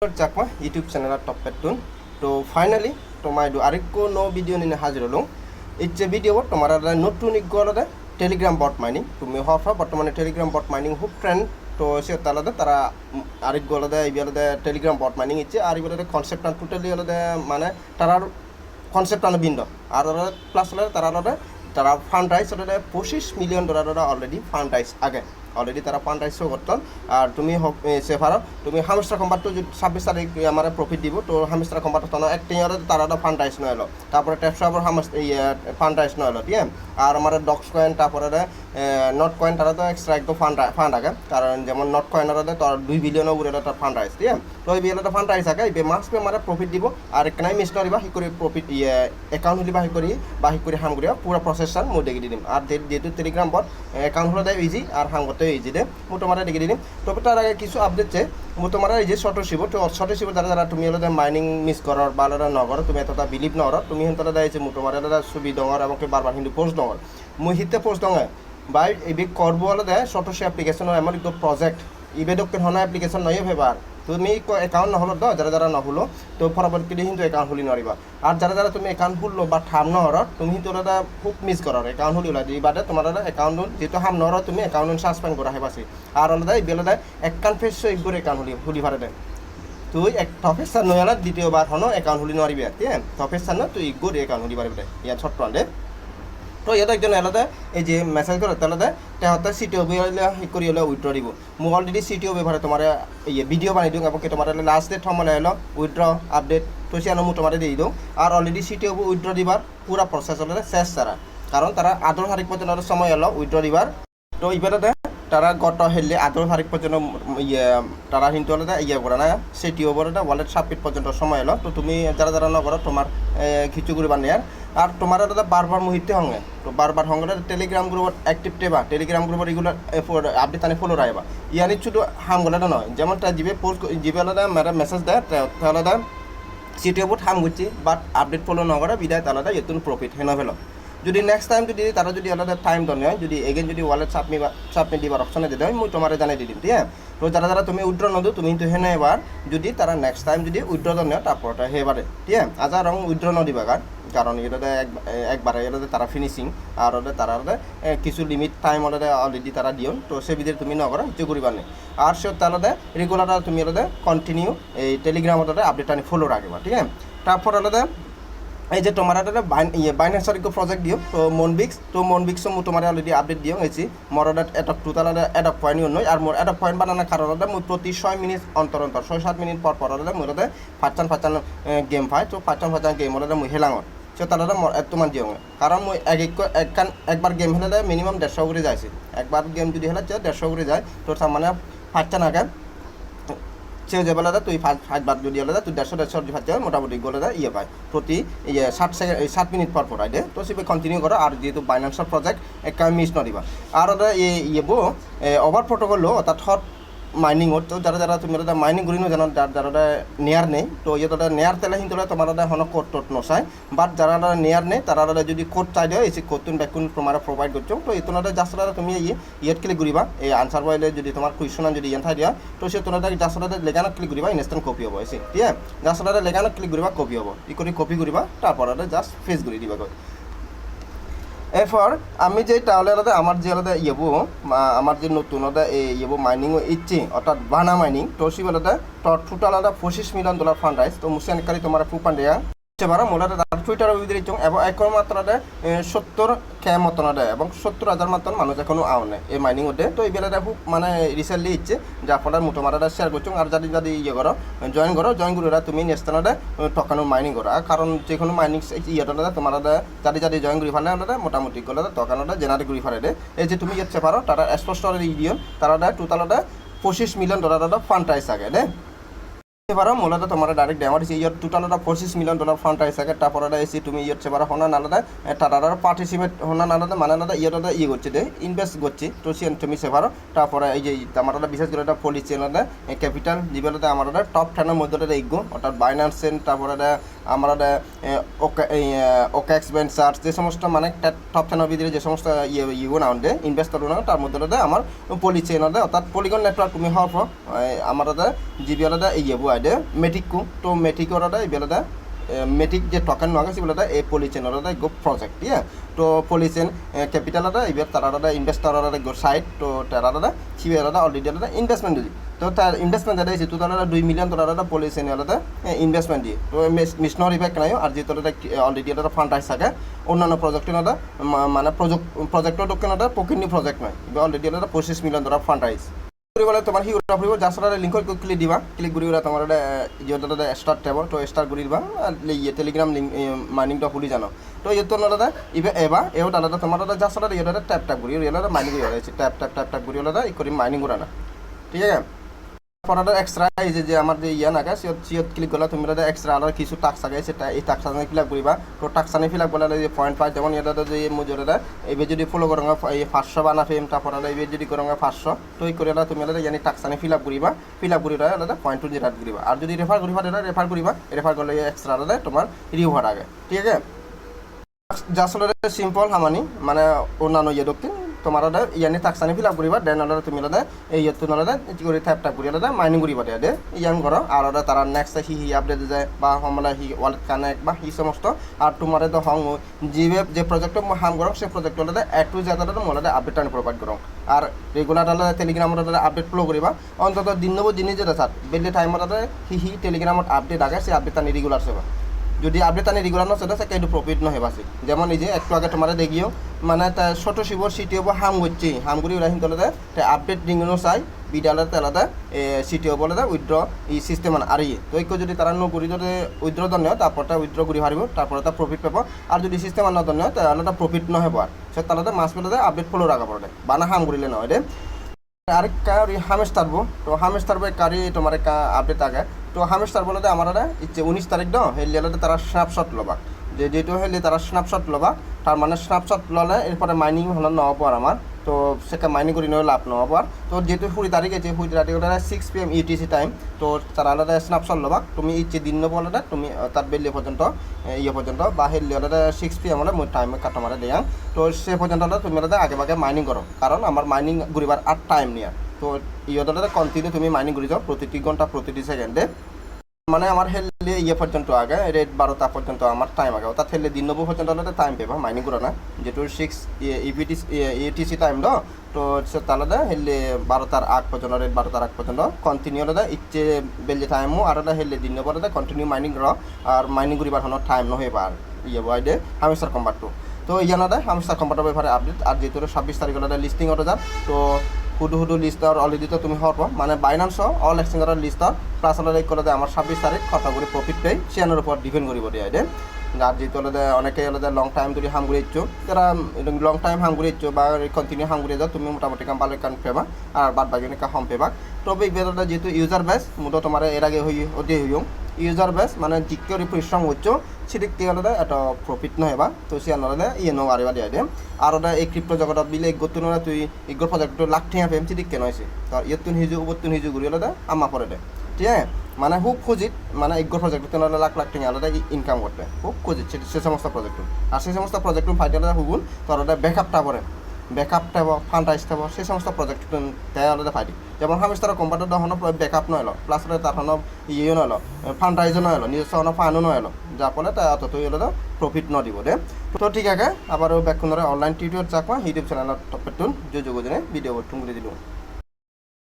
Chakma YouTube চ্যানেলত টপ পেটুন তো ফাইনালি তোমার আরেকো নো ভিডিও নিনে হাজির হলো ইচ্ছে ভিডিও তোমার নতুন ইগলতে টেলিগ্রাম বট মাইনিং তুমি হওয়ার বর্তমানে টেলিগ্রাম বট মাইনিং খুব ট্রেন্ড তো সে তালাদে তারা আরেকগো আলাদা, এই আলাদা টেলিগ্রাম বট মাইনিং ইচ্ছে, আর এগুলো কনসেপ্ট টোটালি আলাদা মানে তারার কনসেপ্ট আনো বিন্দ আর প্লাস হলে তারা আলাদা, তারা ফান্ড রাইজ আলাদা পঁচিশ million dollar already fund raise আগে। অলরেডি তারা ফান্ড রাইজ করতেন আর তুমি সেফার তুমি হামিস্টার কম্বারটো ছাব্বিশ তারিখ আমার প্রফিট দিব, তো হামিস্টার কম্বারটো তখন একটি তারা ফান্ড রাইজ নয় এলো। তারপরে ট্যাপসা আবার হামাস ফান্ড রাইজ নয় এলো, ঠিক আছে? আর আমার ডক্স কয়েন তারপরে নট কয়েন তারা তো এক্সট্রা একদম ফান্ড ফান্ড আগে কারণ যেমন নট কয়েনের তোর দুই বিলিয়নের উপরে তার ফান্ড রাইজ ঠিক আছে? তো এই বিলিয়নের ফান্ড রাইজ আগে, এই মাস পে আমার প্রফিট দিব। আর এখানে মিস নরিবা সি করে প্রফিট ইয়ে একাউন্ট হলি বাহি করি বাহি করে, হাম করিবা, পুরো প্রসেসন মই দেখি দিম। আর যেহেতু টেলিগ্রাম বট একাউন্ট হলে ইজি আর হাম করতে ইজি দে মই তোমার দেখি দিম তবে তার আগে কিছু আপডেট চে মই তোমার এই যে শর্ট শিব, তো ছোট শিব দ্বারা যারা তুমি হলে মাইনিং মিস করার বা নগর তুমি এতটা বিলিভ নগর তুমি হেন দেয় যে মই তোমার দাদা ছবি ডঙর এবং বারবার কিন্তু পোস্ট ডঙর মই হিতে পোস্ট ডঙে বা এবি করব হলে দেয় ছোট সে অ্যাপ্লিকেশন এমন একদম প্রজেক্ট ইবে দক্ষিণ হনা অ্যাপ্লিকেশন নয় ফেবার তুমি একাউন্ট নহলো দ যারা যারা নহলো, তো পরবর্তী কিন্তু একাউন্ট খুলি নরিবা আর যারা যারা তুমি একাউন্ট খুললো বা ঠাম নহর তুমি কিন্তু দাদা খুব মিস করর একাউন্ট খুলি ওলাই বাদে তোমার দাদা একাউন্ট যেহেতু হাম নহর তুমি একাউন্ট সাসপেন্ড করা হেবাসি আর আলাদা এই বেলাদা একাউন্ট ফেস ইগোর একাউন্ট খুলি খুলি পারে দেয় তুই এক প্রফেসর নয়ালা দ্বিতীয়বার হনো একাউন্ট খুলি নরিবি আর ঠিক প্রফেসর না তুই ইগোর একাউন্ট খুলি পারবি ইয়ার ছোট্ট আনলে তো ইয়াতে একজন আলাদা এই যে মেসেজ করে তাহলে তেহতে সি টি অ' কৰি হ'লে উইথড্ৰ দিব। মোক অলৰেডি চি টি অবি ব্যৱহাৰে তোমাৰ ইয়ে ভিডিও বানাই দিওঁ আপোনাক তোমাৰ লাষ্ট ডেট সময় হ'লে উইথড্ৰ আপডেট তো সে মই তোমার দিয়ে দিও। আর অলরেডি সি টি অ' উইড্র দিবার পুরা প্রসেস হলে শেষ তারা কারণ তারা আদর তারিখ পর্যন্ত সময় হলো উইথড্র দিবার তো এবারে তারা গত হেললে আদর তারিখ পর্যন্ত ইয়ে তারা কিন্তু হলে ইয়ে করে না সেটি ওপরে ওয়ালেট সাবমিট পর্যন্ত সময় এলো তো তুমি যারা যারা নগর তোমার কিছু করে বানিয়ার আর। তোমার দাদা বারবার মুহিতে হঙ্গে তো বারবার হঙ্গে টেলিগ্রাম গ্রুপত অ্যাক্টিভ টেবা। টেলিগ্রাম গ্রুপত রেগুলার আপডেট তানে ফলো রাখবা ইয়ানি শুধু হামগুলো নয়, যেমন তা জিবে পোস্ট জিবে আলাদা মেরা মেসেজ দেয় তাহলে সিটি ওপর হাম করছি বাট আপডেট ফলো নকরা বিদায়, তাহলে এতুন প্রফিট হেন ফেলো। যদি নেক্সট টাইম যদি তারা যদি আলাদা টাইম দনে হয় যদি এগেন যদি ওয়ালেট সাবমিট সাবমিট দিবার অপশনে দিতে হয় মই তোমার জানাই দিম, ঠিক আছে? তো যারা যারা তুমি উইড্র নদো, তুমি কিন্তু হেনে এবার যদি তারা নেক্সট টাইম যদি উইড্র দনে তারপর হেবারে ঠিক আছে? আজ আর উইড্র নদিবা কার কারণ এটাতে একবারে এটাতে তারা ফিনিশিং আর ওদের তারা কিছু লিমিট টাইম ওদের অলরেডি তারা দিও তো সে ভিতরে তুমি নকরা কিছু করিবার নেই আর সে তাহলে রেগুলার তুমি ওদের কন্টিনিউ এই টেলিগ্রাম ওদের আপডেট আনি ফলো রাখবা ঠিক আছে? তারপর ওদের এই যে তোমার একটা ইয়ে বাইন্যান্সৰ একো প্ৰজেক্ট দিওঁ তো মনবিক্স তো মনবিক্সো মোৰ তোমাৰ অলৰেডি আপডেট দিওঁ হৈছে মোৰ এটক টোটাল এটক পইণ্ট নয় আর মোর এটক পয়েন্ট বানানোর কারণে মই প্রতি ছয় মিনিট অন্তর অন্তর ছয় সাত মিনিট পর পর মোর ফাচান ফাচান গেম পাই তো ফাচান ফাচান গেম হলে মই হেলাঙত সে তারা মোর এতমান দিওঁ কারণ মই এক একখান একবার গেম হলে মিনিমাম দেড়শো করে যাইছে একবার গেম যদি হলে দেড়শো করে যায়, তো তার মানে ফাচান আগে সে যাব আলাদা, তুই ফাইভ বার যদি আলাদা, তুই দেড়শো দেড়শো ফার্স্ট মোটামুটি গলে ইয়ে পায়। প্রতি ইয়ে ষাট সেকেন্ড ষাট মিনিট পর পর আইডে তো সেভাবে কন্টিনিউ করো। আর যেহেতু বাইন্যান্সৰ প্ৰজেক্ট মিস মিছ নদিবা ওটা ইয়ে বো ওভার প্রোটোকল অর্থাৎ হট মাইনিংত তো যারা যারা তুমি দাদা মাইনিং করি জানো যারা যারা নেয়ার নেই, তো ইয়ে দাদা নেয়ার তেলে কিন্তু তোমার দাদা হন কোড টোট নচায়। বাট যারা দাদা নেয়ার নেই তারা দাদা যদি কোড চাই দেয়, এই কোডতুন ব্যাকুন তোমার প্রোভাইড করছ তো এই তোমাদের জাস্ট দাদা তুমি ইয়ে ইয়েট ক্লিক করিবা এই আনসার বইলে যদি তোমার কুয়েশন যদি ইয়ান থাই দিয়া, তো সে তোমাদের জাস্ট দাদা লেখানো ক্লিক করিবা ইনস্ট্যান্ট কপি হব এসে ঠিক আছে জাস্ট দাদা লেখানো ক্লিক করিবা কপি হব। ই করে কপি করিবা তারপর দাদা জাস্ট ফেস করে দিবা এরপর আমি যে তাহলে আলাদা, আমার যে আলাদা ইয়েবো আমার যে নতুন আলাদা ইয়েবো মাইনিং ইচ্ছে, অর্থাৎ বানা মাইনিং সে আলাদা টোটাল আলাদা পঁচিশ মিলিয়ন ডলার ফান্ড রাইস তো মুসিয়ানকারী তোমার ফুপান্ডিয়া মোলাতে তার টুইটার চং এবং এখন মাত্র সত্তর কে মতন এবং সত্তর হাজার মতন মানুষ এখনও আও নেই। এই মাইনিং ওতে তো এই বেলাটা খুব মানে রিসেন্টলি ইচ্ছে যার ফলে মোটো মারাটা শেয়ার করছ। আর যদি যদি ইয়ে করো জয়েন করো জয়েন করে তুমি নেক্সটানোতে টকানো মাইনিং করো। আর কারণ যে কোনো মাইনিং ইয়েটা তোমার যদি যদি জয়েন করে ফেলে ওটা মোটামুটি করলে টকানোটা জেনারেট করে ফেলে এই যে তুমি ইচ্ছে পারো, তারা স্পষ্ট ইডিয়ন তারা টোটাল পঁচিশ মিলিয়ন ডলার ফান্ড আইস আগে, দে। এবারও মূলত তোমার ডাইরেক্ট ড্যামার ইয়ার টোটাল পঁচিশ মিলিয়ন ডলার ফান্ড আইসাকে তারপর এটা এসি তুমি ইয়ার সেবার হনা নালাদা তারা পার্টিসিপেট হনা নালাদা মানে নালাদা ইয়াটা ইয়ে করছে, দে ইনভেস্ট করছি। তো সে তুমি সেবার তারপরে এই যে আমার বিশেষ করে এটা পলিসি আলাদা ক্যাপিটাল যেগুলোতে আমার টপ টেনের মধ্যে ইগো অর্থাৎ বাইনান্স তারপরে আমরা ওকে ওকেক্স ভেঞ্চার্স যে সমস্ত মানে টপ টেনের ভিতরে যে সমস্ত ইয়ে ইগো না ইনভেস্টর না, তার মধ্যে আমার পলিসি অর্থাৎ পলিগন নেটওয়ার্ক তুমি হওয়ার পর আমার জিবি আলাদা ইয়ে de metic ku to metic ora da ibelada মেটিক যে টকেন নগা সেগুলো এই পলিচেন ওরা গো প্রজেক্ট ইয়া তো পলিচেন ক্যাপিটাল ada ইবের তারা ইনভেস্টর ada গো সাইট তো তারা ada সিবে ada অলরেডি ada ইনভেস্টমেন্ট দিই তো তার ইনভেস্টমেন্ট ada যেহেতু তারা দুই মিলিয়ন তোরা ada পলিচেন ada ইনভেস্টমেন্ট দিয়ে তো মিশনারি ব্যাক নাই, আর যে তোরা অলরেডি ada ফান্ড আইস থাকে অন্যান্য প্রজেক্টের ada মানে প্রজেক্ট প্রজেক্টর টোকেন ada পকিনি প্রজেক্ট নয় অলরেডি ada পঁচিশ মিলিয়ন তোরা ফান্ড আইস তোমাৰ ফুৰিব জাষ্ট এটা লিংকত ক্লিক দিবা। ক্লিক কৰি উৰা তোমাৰ এটা যিহেতু ষ্টাৰ্ট টেব তো ষ্টাৰ্ট কৰি দিবা। ইয়ে টেলিগ্ৰাম লিংক মাইনিংটো খুলি জানো। তো ইয়েতো নলদা ইবে এবা এও তোমার দাদা জাষ্ট এটা ইয়েটা ট্যাপ ট্যাপ করি ইয়েটা মাইনিং আছে। ট্যাপ ট্যাপ ট্যাপ ট্যাপ করি দাদা ই করি মাইনিং করা না ঠিক আছে? পড়াটা এক্সট্রা এই যে যে আমার যে ইয়া নাকা সিয়ত সিয়ত ক্লিক করলে, তুমি দাদা এক্সট্রা আর কিছু টাক্স থাকে, সেটা এই টাক্স আনে ফিল আপ করিবা। তো টাক্স আনে ফিল আপ করলে যে পয়েন্ট পাই, যেমন এটা যে মুজোর এটা এবে যদি ফলো করো এই পাঁচশো বানা ফেম তারপর এবে যদি করো পাঁচশো, তো এই করে তুমি দাদা জানি টাক্স আনে ফিল আপ করিবা। ফিল আপ করি দাদা পয়েন্ট টু জেরাট করিবা। আর যদি রেফার করিবা দাদা রেফার করিবা রেফার করলে এক্সট্রা দাদা তোমার রিওয়ার্ড আগে। ঠিক আছে? জাসলরে সিম্পল হামানি মানে অন্যান্য ইয়ে দক্ষিণ তোমার ওটা ইয়ানি টাকসানি ফিল আপ করিবা দেন ওটা তুমি ওটা এই ইয়ে তুমি ওটা করে ট্যাপ ট্যাপ করি ওটা মাইনিং করিবা দে ইয়ান করো আর ওটা তারা নেক্সট হি হি আপডেট যায় বা হমলা হি ওয়ালেট কানেক্ট বা হি সমস্ত আর তোমার তো হং যে যে প্রজেক্ট হাম করো সেই প্রজেক্ট ওটা এ টু জেড ওটা মোলা আপডেট আনি প্রোভাইড করো আর রেগুলার ওটা টেলিগ্রামত ওটা আপডেট ফলো করিবা অন্তত দিন নব জিনিস যেটা স্যার বেলে টাইমত ওটা হি হি টেলিগ্রামত আপডেট আগে সেই আপডেট আনি রেগুলার সেবা যদি আপডেট আনি রেগুলার নচলে সে কিন্তু প্রফিট নহয় বাসি যেমন এই যে, একটু আগে তোমার দেখিও মানে তা ছোট শিবর সিটিও হাম করছি হাম করি ওরা হিন্দলে তে আপডেট ডিঙ্গনো চাই বিদ্যালয় তেলাতে সিটিও বলে উইথড্র ই সিস্টেম আর ইয়ে তো একটু যদি তারা নকরি যদি উইথড্র দন্য তারপর তা উইথড্র করি পারিব তারপর তা প্রফিট পাব। আর যদি সিস্টেম আনা দন্য তাহলে তা প্রফিট নহব আর সে তাহলে মাছ পেলে আপডেট ফলো রাখা পড়ে বানা হাম করিলে নয় রে আরেক কারি হামেশ তারবো তো হামেশ তারবো কারি তোমার একটা আপডেট আগে। তো হামেশ তার বলতে আমার ইচ্ছে উনিশ তারিখ ন হেলি হলে তারা স্ন্যাপশট লবা। যে যেহেতু হেলি তারা স্ন্যাপশট লবা, তার মানে স্ন্যাপশট ললে এরপরে মাইনিং হলে নহব আর আমার। তো সেটা মাইনিং করি নেওয়া লাভ নহব আর তো যেহেতু কুড়ি তারিখ আছে, কুড়ি তারিখ ওটা six P M UTC time তো তারা আলাদা স্ন্যাপশট লবা। তুমি ইচ্ছে দিন নেব আলাদা, তুমি তার বেলি পর্যন্ত ইয়ে পর্যন্ত, বা হেলি আলাদা সিক্স পি এম হলে মই টাইমে কাটা মারে দেয়াং। তো সে পর্যন্ত তুমি আলাদা আগে আগে মাইনিং করো। কারণ আমার মাইনিং ঘুরিবার আর টাইম নিয়ে তো ইয়দটা কন্টিনিউ তুমি মাইনিং করে যাও, প্রতিটি ঘণ্টা প্রতিটি সেকেন্ডে মানে আমার হেললে ইয়ে পর্যন্ত আগে রেট বারোটা পর্যন্ত আমার টাইম আগে। অর্থাৎ হেললে দিন নব্বই পর্যন্ত হলে টাইম পেবা মাইনিং করে না যেটু সিক্স ইপিটি ইটিসি টাইম দ তো তাহলে হেললে বারোটার আগ পর্যন্ত রেট বারোটার আগ পর্যন্ত কন্টিনিউ হলে ইচ্ছে বেললে টাইমও আর হেললে দিন নব্বই কন্টিনিউ মাইনিং র আর মাইনিং করিবার হনো টাইম নহয়ে আর ইয়ে বয়ডে হামেশার কম্বারটো তো ইয়ানাদে হামেশার কম্বারটার ব্যাপারে আপডেট আর যেহেতু ছাব্বিশ তারিখ লিস্টিং যান তো হুডু হুডু অলরেডি তো তুমি পর মানে বাইনান্স অল এক্সচেঞ্জারের লিস্টর প্লাস অলরেডি করে দেয় আমার ছাব্বিশ তারিখ। কত করে প্রফিট পেয়ে সেয়ানোর উপর ডিপেন্ড করিব দিয়ে আইডে আর যেহেতু হলে অনেকে হলে লং টাইম ধরে হাম করে ইচ্ছো যারা লং টাইম হাম করে ইচ্ছো বা কন্টিনিউ হাম করে যাও, তুমি মোটামুটি কাম ভালো কান পেবা আর বাদ বাকি হম পেবা। তবে বেরোটা যেহেতু ইউজার বেস মোটো তোমার এর আগে হই অতি হইও ইউজার বেস মানে জিকে পরিশ্রম হচ্ছে সেদিক থেকে হলে এটা প্রফিট নহবা তো সে নহলে ইয়ে নো আরিবা দিয়া দে আর ওটা এই ক্রিপ্টো জগতত বিলে গত নহলে তুই ইগর প্রজেক্ট লাখ ঠেঙা পেম, সেদিক কেন হয়েছে তো ইয়তুন হিজু উবতুন হিজু ঘুরি হলে আমা পরে দে। ঠিক আছে? মানে খুব খুঁজিত মানে ইগর প্রজেক্ট নহলে লাখ লাখ টেঙা আলাদা ইনকাম করতে। খুব খুঁজিত, সে সমস্ত প্রজেক্ট আর সেই সমস্ত প্রজেক্ট ফাইতে আলাদা হুগুন তোর ওটা ব্যাকআপটা পরে। ব্যাকআপ থাকব ফান্ডাইজ থাকব সেই সমস্ত প্রজেক্ট আলাদা ফাইদি যেমন হামিস্তার কোম্পানির দহন ব্যাকআপ নয় প্লাস তার হন ইয়ে নয় ফান্ডাইজও নয় নিজস্ব হন ফান্ডও নয় যার ফলে তাই অত তুই হলো প্রফিট ন দিব দে। তো ঠিক আছে আবার back online tutorial Chakma YouTube channel টপেটুন যোগ ভিডিও বর্তন করে দিলাম।